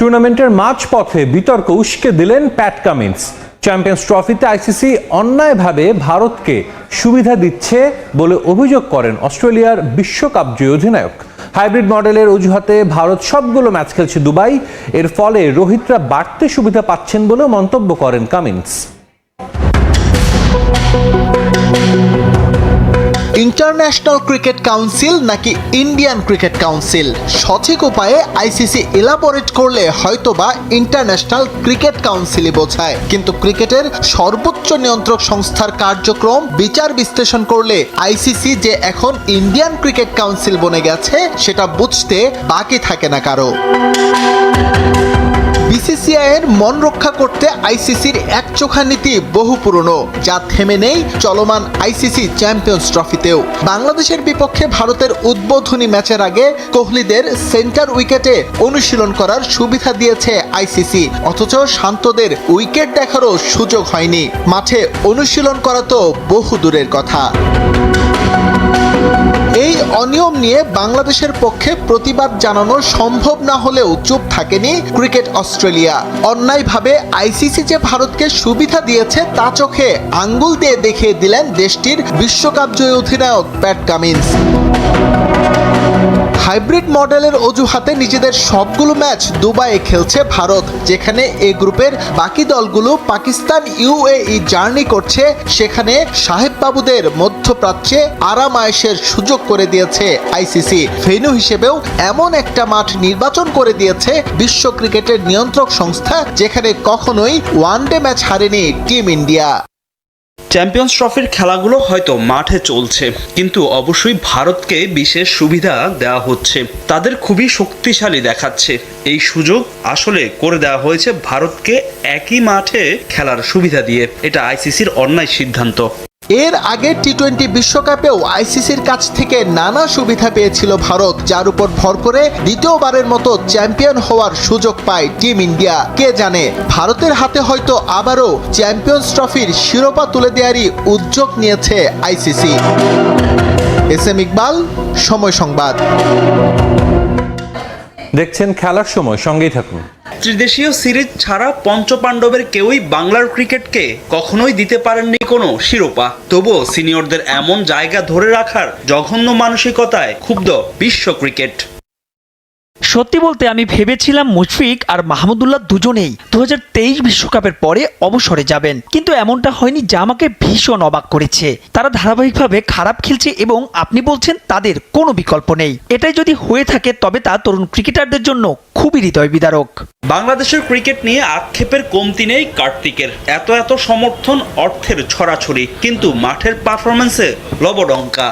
টুর্নামেন্টের মাঝপথে বিতর্ক উস্কে দিলেন প্যাট কামিন্স। চ্যাম্পিয়ন্স ট্রফিতে আইসিসি অন্যায়ভাবে ভারতকে সুবিধা দিচ্ছে বলে অভিযোগ করেন অস্ট্রেলিয়ার বিশ্বকাপ জয়ী অধিনায়ক। হাইব্রিড মডেলের অজুহাতে ভারত সবগুলো ম্যাচ খেলছে দুবাই। এর ফলে রোহিতরা বাড়তে সুবিধা পাচ্ছেন বলেও মন্তব্য করেন কামিন্স। ইন্টারন্যাশনাল ক্রিকেট কাউন্সিল নাকি ইন্ডিয়ান ক্রিকেট কাউন্সিল? সঠিক উপায়ে আইসিসি এলাবোরেট করলে হয়তোবা ইন্টারন্যাশনাল ক্রিকেট কাউন্সিলই বোঝায়। কিন্তু ক্রিকেটের সর্বোচ্চ নিয়ন্ত্রক সংস্থার কার্যক্রম বিচার বিশ্লেষণ করলে আইসিসি যে এখন ইন্ডিয়ান ক্রিকেট কাউন্সিল বনে গেছে, সেটা বুঝতে বাকি থাকে না কারও। বিসিসিআই এর মন রক্ষা করতে আইসিসির এক চোখা নীতি বহু পুরনো, যা থেমে নেই চলমান আইসিসি চ্যাম্পিয়ন্স ট্রফিতেও। বাংলাদেশের বিপক্ষে ভারতের উদ্বোধনী ম্যাচের আগে কোহলিদের সেন্টার উইকেটে অনুশীলন করার সুবিধা দিয়েছে আইসিসি, অথচ শান্তদের উইকেট দেখারও সুযোগ হয়নি। মাঠে অনুশীলন করা তো বহু দূরের কথা। এই অনিয়ম নিয়ে বাংলাদেশের পক্ষে প্রতিবাদ জানানো সম্ভব না হলেও চুপ থাকেনি ক্রিকেট অস্ট্রেলিয়া। অন্যায়ভাবে আইসিসি যে ভারতকে সুবিধা দিয়েছে তা চোখে আঙ্গুল দিয়ে দেখিয়ে দিলেন দেশটির বিশ্বকাপ জয়ী অধিনায়ক প্যাট কামিন্স। হাইব্রিড মডেলের অজুহাতে নিজেদের সবগুলো ম্যাচ দুবাইয়ে খেলছে ভারত, যেখানে এ গ্রুপের বাকি দলগুলো পাকিস্তান ইউএই জার্নি করছে। সেখানে সাহেব বাবুদের মধ্যপ্রাচ্যে আরাম আয়েসের সুযোগ করে দিয়েছে আইসিসি। ভেন্যু হিসেবেও এমন একটা মাঠ নির্বাচন করে দিয়েছে বিশ্ব ক্রিকেটের নিয়ন্ত্রক সংস্থা, যেখানে কখনোই ওয়ানডে ম্যাচ হারেনি টিম ইন্ডিয়া। চ্যাম্পিয়ন্স ট্রফির খেলাগুলো হয়তো মাঠে চলছে, কিন্তু অবশ্যই ভারতকে বিশেষ সুবিধা দেওয়া হচ্ছে। তাদের খুবই শক্তিশালী দেখাচ্ছে। এই সুযোগ আসলে করে দেওয়া হয়েছে ভারতকে একই মাঠে খেলার সুবিধা দিয়ে। এটা আইসিসির অন্যায় সিদ্ধান্ত। এর আগে টি টোয়েন্টি বিশ্বকাপেও আইসিসির কাছ থেকে নানা সুবিধা পেয়েছিল ভারত, যার উপর ভর করে দ্বিতীয়বারের মতো চ্যাম্পিয়ন হওয়ার সুযোগ পায় টিম ইন্ডিয়া। কে জানে, ভারতের হাতে হয়তো আবারও চ্যাম্পিয়ন্স ট্রফির শিরোপা তুলে দেওয়ারই উদ্যোগ নিয়েছে আইসিসি। এস এম ইকবাল, সময় সংবাদ। দেখছেন খেলার সময়, সঙ্গেই থাকুন। ত্রিদেশীয় সিরিজ ছাড়া পঞ্চপাণ্ডবের কেউই বাংলার ক্রিকেটকে কখনোই দিতে পারেননি কোনো শিরোপা। তবুও সিনিয়রদের এমন জায়গা ধরে রাখার জঘন্য মানসিকতায় ক্ষুব্ধ বিশ্ব ক্রিকেট। সত্যি বলতে আমি ভেবেছিলাম মুশফিক আর মাহমুদুল্লাহ দুজনেই দু হাজার বিশ্বকাপের পরে অবসরে যাবেন। কিন্তু এমনটা হয়নি যা আমাকে ভীষণ অবাক করেছে। তারা ধারাবাহিকভাবে খারাপ খেলছে এবং আপনি বলছেন তাদের কোনো বিকল্প নেই। এটাই যদি হয়ে থাকে তবে তা তরুণ ক্রিকেটারদের জন্য খুবই হৃদয় বিদারক। বাংলাদেশের ক্রিকেট নিয়ে আক্ষেপের কমতি নেই কার্তিকের। এত এত সমর্থন অর্থের ছড়াছড়ি। কিন্তু মাঠের পারফরমেন্সে লবডঙ্কা।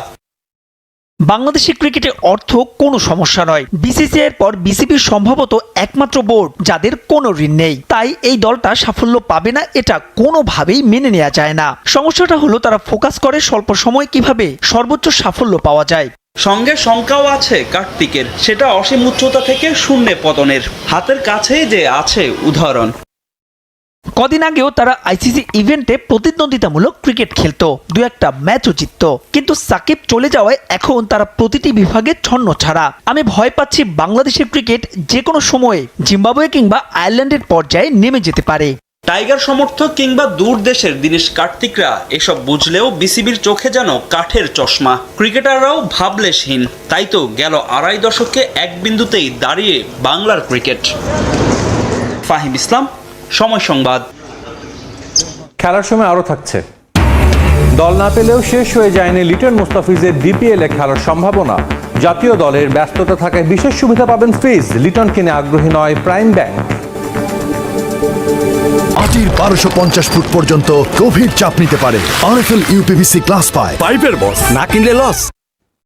বাংলাদেশের ক্রিকেটে অর্থ কোনো সমস্যা নয়। বিসিসিআই পর বিসিবির সম্ভবত একমাত্র বোর্ড যাদের কোনো ঋণ নেই। তাই এই দলটা সাফল্য পাবে না এটা কোনোভাবেই মেনে নেওয়া যায় না। সমস্যাটা হলো তারা ফোকাস করে স্বল্প সময় কীভাবে সর্বোচ্চ সাফল্য পাওয়া যায়। সঙ্গে শঙ্কাও আছে কার্তিকের। সেটা অসীম উচ্চতা থেকে শূন্যে পতনের। হাতের কাছেই যে আছে উদাহরণ। কদিন আগেও তারা আইসিসি ইভেন্টে প্রতিদ্বন্দ্বিতামূলক ক্রিকেট খেলতো। দু একটা ম্যাচও জিতত। কিন্তু সাকিব চলে যাওয়ায় এখন তারা প্রতিটি বিভাগে ছন্ন ছাড়া। আমি ভয় পাচ্ছি বাংলাদেশের ক্রিকেট যে কোনো সময়ে জিম্বাবুয়ে কিংবা আয়ারল্যান্ডের পর্যায়ে নেমে যেতে পারে। টাইগার সমর্থক কিংবা দূর দেশের দিনেশ কার্তিকরা এসব বুঝলেও বিসিবির চোখে যেন কাঠের চশমা। ক্রিকেটাররাও ভাবলেশহীন। তাই তো গেল আড়াই দশকে এক বিন্দুতেই দাঁড়িয়ে বাংলার ক্রিকেট। ফাহিম ইসলাম সময় সংবাদ। খেলার সময় আরও থাকছে। দল না পেলেও শেষ হয়ে যায়নি লিটন মুস্তাফিজের ডিপিএলে খেলার সম্ভাবনা। জাতীয় দলের ব্যস্ততা থাকায় বিশেষ সুবিধা পাবেন ফিজ। লিটন কিনে আগ্রহী নয় প্রাইম ব্যাংক। আটির বারোশো পঞ্চাশ ফুট পর্যন্ত গভীর চাপ নিতে পারে। আরএফএল ইউপিভিসি ক্লাস পায়। পাইপের বস না কিনলে লস